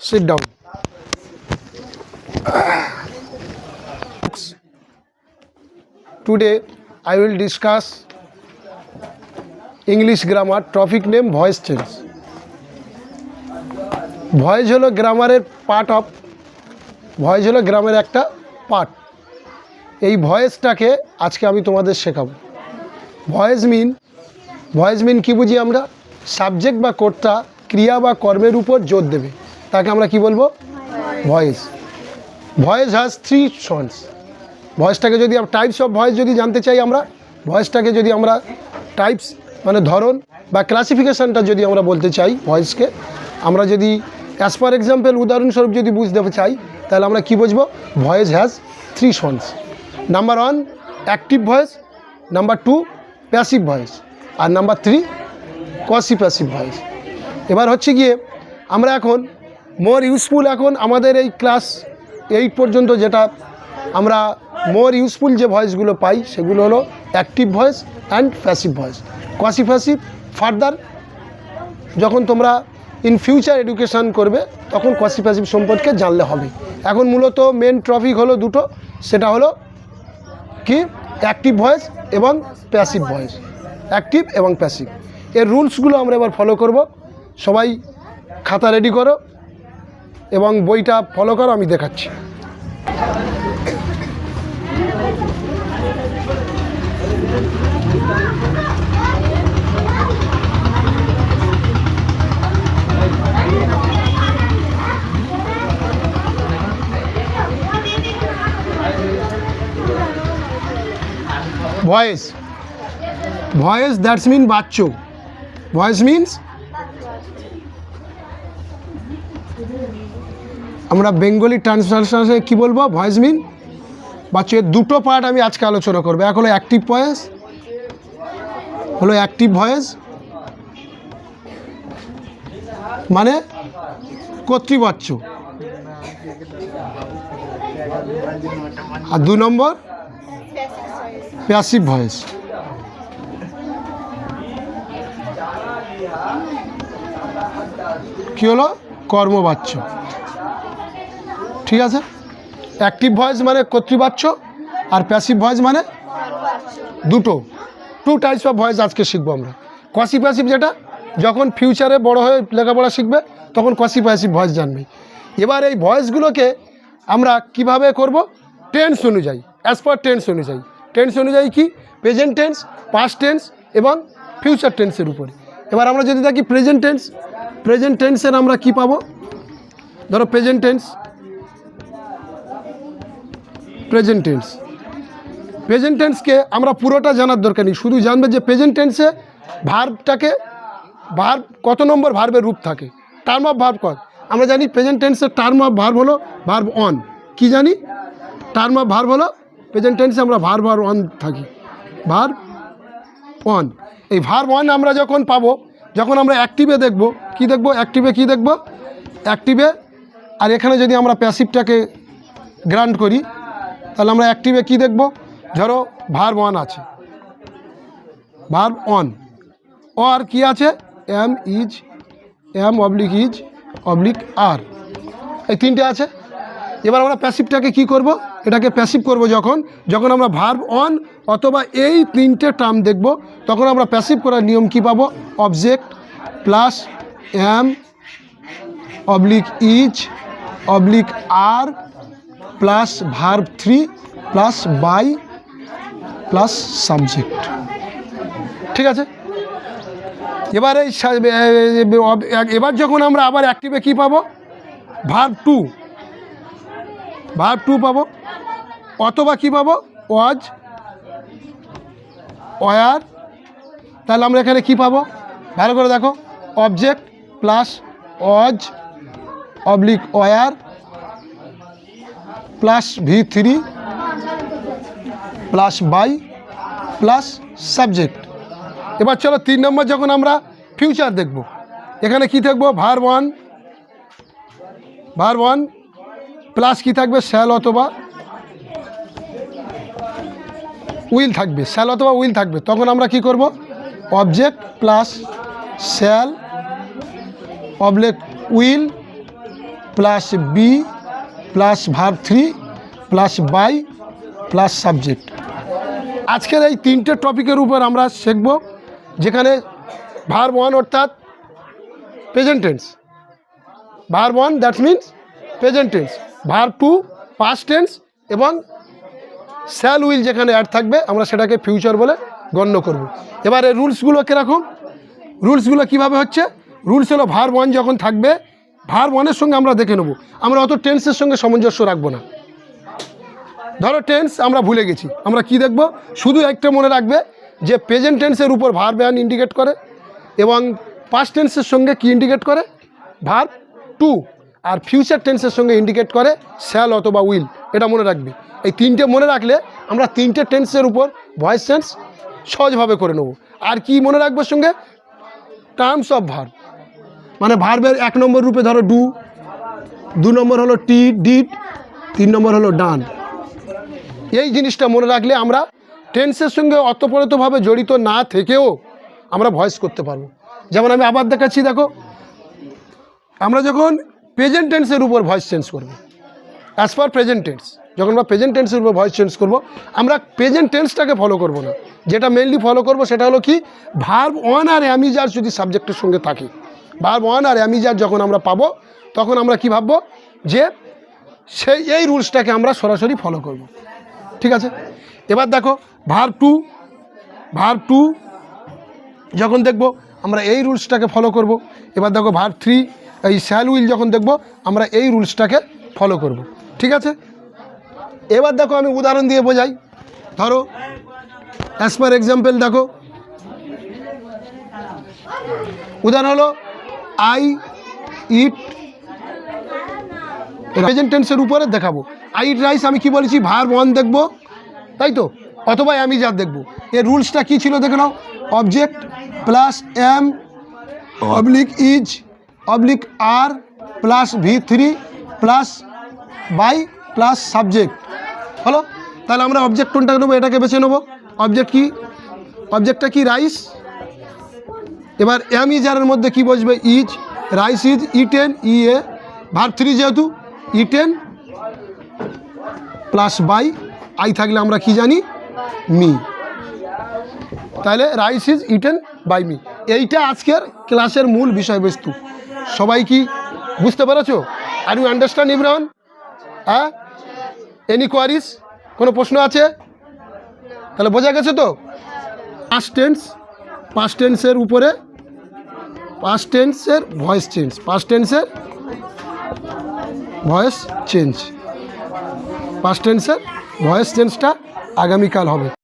Sit down. Today, I will discuss English grammar, topic name, voice change. Voice হলো গ্রামারের part of voice হলো গ্রামের একটা part এই ভয়েসটাকে আজকে আমি তোমাদের শেখাবো ভয়েস মিন ভয়েস মিন কী বুঝি আমরা সাবজেক্ট বা কর্তা ক্রিয়া বা কর্মের উপর জোর দেবে। তাকে আমরা কি বলব? Voice. Voice has three sons ভয়েসটাকে যদি টাইপস অফ ভয়েস যদি জানতে চাই আমরা, ভয়েসটাকে যদি আমরা টাইপস মানে ধরন বা ক্লাসিফিকেশানটা যদি আমরা বলতে চাই ভয়েসকে, আমরা যদি অ্যাজ ফর এক্সাম্পল উদাহরণস্বরূপ যদি বুঝতে চাই, তাহলে আমরা কি বুঝব? Voice has three sons number one active voice. Number two passive voice. R number three quasi passive voice এবার হচ্ছে গিয়ে আমরা এখন মোর ইউজফুল এখন আমাদের এই ক্লাস এইট পর্যন্ত যেটা আমরা মোর ইউজফুল যে ভয়েসগুলো পাই সেগুলো হলো active voice and passive voice quasi passive further যখন তোমরা ইন ফিউচার এডুকেশান করবে তখন কসি প্যাসিভ সম্পর্কে জানলে হবে। এখন মূলত মেন ট্রফিক হলো দুটো, সেটা হলো কি? অ্যাক্টিভ ভয়েস এবং প্যাসিভ ভয়েস অ্যাক্টিভ এবং প্যাসিভ এর রুলসগুলো আমরা এবার ফলো করব। সবাই খাতা রেডি করো এবং বইটা ফলো করো, আমি দেখাচ্ছি। ভয়েস ভয়েস দ্যাটস মিন বাচ্চ। ভয়েস মিনস আমরা বেঙ্গলি ট্রান্সলেশনে কী বলব? ভয়েস মিন বাচ্চা দুটো পার্ট আমি আজকে আলোচনা করব। এক হলো অ্যাক্টিভ ভয়েস হলো অ্যাক্টিভ ভয়েস মানে কর্তৃবাচ্য আর দু নম্বর? প্যাসিভ ভয়েস কী হলো? কর্মবাচ্য। ঠিক আছে? অ্যাক্টিভ ভয়েস মানে কর্তৃবাচ্য আর প্যাসিভ ভয়েস মানে দুটো। টু টাইপস অফ ভয়েস আজকে শিখব আমরা। কসি প্যাসিভ যেটা, যখন ফিউচারে বড় হয়ে লেখাপড়া শিখবে, তখন কসি প্যাসিভ ভয়েস জানবে। এবার এই ভয়েসগুলোকে আমরা কীভাবে করব? টেন্স অনুযায়ী অ্যাজ পার টেন্স অনুযায়ী। টেন্স অনুযায়ী কি? প্রেজেন্ট টেন্স পাস্ট টেন্স এবং ফিউচার টেন্সের উপরে। এবার আমরা যদি দেখি প্রেজেন্ট টেন্স প্রেজেন্ট টেন্সের আমরা কি পাবো? ধরো present tense present tense present টেন্সকে আমরা পুরোটা জানার দরকার নেই। শুধু জানবে যে প্রেজেন্ট টেন্সে ভার্বটাকে ভার্ব কত নম্বর ভার্বের রূপ থাকে? টার্ম অফ ভার্ব কত? আমরা জানি প্রেজেন্ট টেন্সের টার্ম অফ ভার্ব হলো ভার্ব অন কি জানি? টার্ম অফ ভার্ব হলো প্রেজেন্ট টেন্সে আমরা ভার্ব আর অন থাকি। ভার্ব অন এই ভার্ব অন আমরা যখন পাবো যখন আমরা অ্যাক্টিভে দেখব, কি দেখব? অ্যাক্টিভে কি দেখব? অ্যাক্টিভে আর এখানে যদি আমরা প্যাসিভটাকে গ্রান্ট করি, তাহলে আমরা অ্যাক্টিভে কি দেখব? ধরো ভার্ব ওয়ান আছে। ভার্ব অন আর কি আছে? Am is am oblique is oblique are এই তিনটে আছে? এবার আমরা প্যাসিভটাকে কি করব? এটাকে প্যাসিভ করব যখন যখন আমরা ভার্ব অন অথবা এই তিনটে টার্ম দেখব, তখন আমরা প্যাসিভ করার নিয়ম কি পাবো? Object plus am oblique is oblique are plus verb three plus by plus subject ঠিক আছে? এবার এই এবার যখন আমরা আবার অ্যাক্টিভে কী পাবো? ভার্ব টু ভার্ব টু পাবো। অথবা কী পাবো? Was, were. তাহলে আমরা এখানে কী পাবো? ভালো করে দেখো। Object plus was oblique were plus V three plus by plus subject. এবার চলো তিন নম্বর যখন আমরা ফিউচার দেখব, এখানে কি থাকব? Verb one verb one plus কি থাকবে? স্যাল অথবা উইল থাকবে। স্যাল অথবা উইল থাকবে। তখন আমরা কি করব? Object plus shall oblique will plus be plus verb three plus by plus subject আজকের এই তিনটে টপিকের উপর আমরা শিখব, যেখানে ভার ওয়ান অর্থাৎ present tense verb one that means present tense verb two past tense এবং স্যাল উইল যেখানে অ্যাড থাকবে, আমরা সেটাকে ফিউচার বলে গণ্য করব। এবারে রুলসগুলো কীরকম রুলসগুলো কীভাবে হচ্ছে? রুলস হলো ভার ওয়ান যখন থাকবে ভার ওয়ানের সঙ্গে আমরা দেখে নেব। আমরা অত টেন্সের সঙ্গে সামঞ্জস্য রাখব না। ধরো টেন্স আমরা ভুলে গেছি। আমরা কি দেখব? শুধু একটা মনে রাখবে যে প্রেজেন্ট টেন্সের উপর ভার ব্যান ইন্ডিকেট করে এবং পাস্ট টেন্সের সঙ্গে কি ইন্ডিকেট করে? ভার টু আর ফিউচার টেন্সের সঙ্গে ইন্ডিকেট করে স্যাল অথবা উইল এটা মনে রাখবি। এই তিনটে মনে রাখলে আমরা তিনটে টেন্সের উপর ভয়েস টেন্স সহজভাবে করে নেব। আর কি মনে রাখব সঙ্গে? টার্মস অফ ভার মানে ভার্বের এক নম্বর রূপে ধরো ডু দু নম্বর হলো টি ডিড তিন নম্বর হলো ডান এই জিনিসটা মনে রাখলে আমরা টেন্সের সঙ্গে অতপ্রতভাবে জড়িত না থেকেও আমরা ভয়েস করতে পারব। যেমন আমি আবার দেখাচ্ছি, দেখো। আমরা যখন প্রেজেন্ট টেন্সের উপর ভয়েস চেঞ্জ করব। অ্যাজ পার প্রেজেন্ট টেন্স যখন আমরা প্রেজেন্ট টেন্সের উপর ভয়েস চেঞ্জ করব, আমরা প্রেজেন্ট টেন্সটাকে ফলো করব না। যেটা মেনলি ফলো করব সেটা হলো কি ভার্ব ওয়ান আর অ্যামিজার যদি সাবজেক্টের সঙ্গে থাকে। ভার্ব ওয়ান আর অ্যামিজার যখন আমরা পাবো, তখন আমরা কি ভাববো? যে সেই, এই রুলসটাকে আমরা সরাসরি ফলো করব। ঠিক আছে? এবার দেখো ভার টু ভার টু যখন দেখব, আমরা এই রুলসটাকে ফলো করব। এবার দেখো ভার থ্রি এই স্যাল উইল যখন দেখব আমরা এই রুলসটাকে ফলো করব। ঠিক আছে? এবার দেখো আমি উদাহরণ দিয়ে বোঝাই। ধরো অ্যাজ পার এক্সাম্পল দেখো। উদাহরণ হলো আই ইট প্রেজেন্ট টেন্সের উপরে দেখাবো। আই ইট রাইস আমি কি বলেছি? ভার ওয়ান দেখব। তাই তো? অথবা আমি যা দেখব। এর রুলসটা কী ছিল দেখে নাও। Object plus am oblique is oblique are plus V three plus by plus subject. হলো? তাহলে আমরা অবজেক্ট কোনটা নেব? এটাকে বেছে নেব। অবজেক্ট কি? অবজেক্টটা কি? রাইস এবার এম ইজারের মধ্যে কি বসবে? Is rice is eaten e a verb three যেহেতু eaten plus by. I থাকলে আমরা কি জানি? মি। তাহলে rice is eaten by me. এইটা আজকের ক্লাসের মূল বিষয়বস্তু। সবাই কি বুঝতে পেরেছ? আর ইউ আন্ডারস্ট্যান্ড ইমরান হ্যাঁ? এনি কোয়ারিস কোনো প্রশ্ন আছে? তাহলে বোঝা গেছে তো? পাস্ট টেন্স পাস্ট টেন্সের উপরে পাস্ট টেন্সের ভয়েস চেঞ্জ পাস্ট টেন্সের ভয়েস চেঞ্জ পাস্ট টেন্সের ভয়েস চেঞ্জটা আগামীকাল হবে।